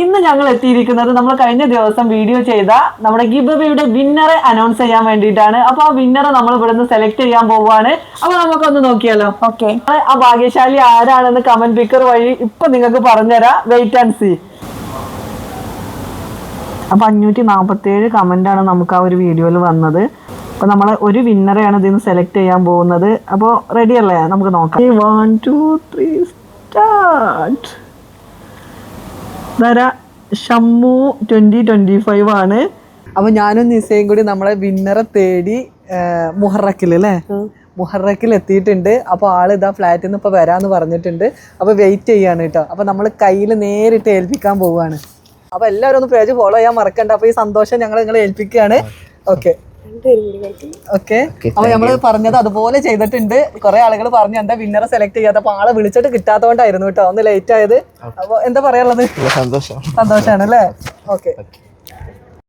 ഇന്ന് ഞങ്ങൾ എത്തിയിരിക്കുന്നത് നമ്മൾ കഴിഞ്ഞ ദിവസം വീഡിയോ ചെയ്ത നമ്മുടെ ഗിബബിയുടെ വിന്നറെ അനൗൺസ് ചെയ്യാൻ വേണ്ടിയിട്ടാണ്. അപ്പൊ ആ വിന്നറെ നമ്മൾ ഇവിടുന്ന് സെലക്ട് ചെയ്യാൻ പോവാണ് അപ്പൊ നമുക്കൊന്ന് നോക്കിയാലോ? ഓക്കെ ആ ഭാഗ്യശാലി ആരാണെന്ന് കമന്റ് പിക്കർ വഴി ഇപ്പൊ നിങ്ങൾക്ക് പറഞ്ഞുതരാം. വെയിറ്റ് ആൻഡ് സി അപ്പൊ അഞ്ഞൂറ്റി നാപ്പത്തി ഏഴ് കമന്റ് ആണ് നമുക്ക് ആ ഒരു വീഡിയോയിൽ വന്നത്. അപ്പൊ നമ്മൾ ഒരു വിന്നറെയാണ് ഇതിന്ന് സെലക്ട് ചെയ്യാൻ പോകുന്നത്. അപ്പോൾ റെഡി അല്ലേ? നമുക്ക് നോക്കാം. One two three start Dhara Shammu twenty twenty five ആണ്. അപ്പൊ ഞാനും നിസയും കൂടി നമ്മളെ വിന്നറെ തേടി മുഹറക്കിൽ അല്ലേ? മുഹറക്കിൽ എത്തിയിട്ടുണ്ട്. അപ്പോൾ ആൾ ഇതാ ഫ്ലാറ്റിൽ നിന്ന് ഇപ്പോൾ വരാന്ന് പറഞ്ഞിട്ടുണ്ട്. അപ്പോൾ വെയിറ്റ് ചെയ്യാണ് കേട്ടോ അപ്പോൾ നമ്മൾ കയ്യിൽ നേരിട്ട് ഏൽപ്പിക്കാൻ പോവുകയാണ് അപ്പോൾ എല്ലാവരും ഒന്ന് പേജ് ഫോളോ ചെയ്യാൻ മറക്കണ്ട. അപ്പോൾ ഈ സന്തോഷം ഞങ്ങൾ നിങ്ങളെ ഏൽപ്പിക്കുകയാണ്. Okay okay. അപ്പൊ നമ്മൾ പറഞ്ഞത് അതുപോലെ ചെയ്തിട്ടുണ്ട്. കുറെ ആളുകൾ പറഞ്ഞു എന്താ വിന്നറെ സെലക്ട് ചെയ്യാത്ത അപ്പൊ ആളെ വിളിച്ചിട്ട് കിട്ടാത്തോണ്ടായിരുന്നു കേട്ടോ. ഒന്ന് ലേറ്റ് ആയത്. അപ്പൊ എന്താ പറയാനുള്ളത്? സന്തോഷം. സന്തോഷാണ് അല്ലേ? ഓക്കെ.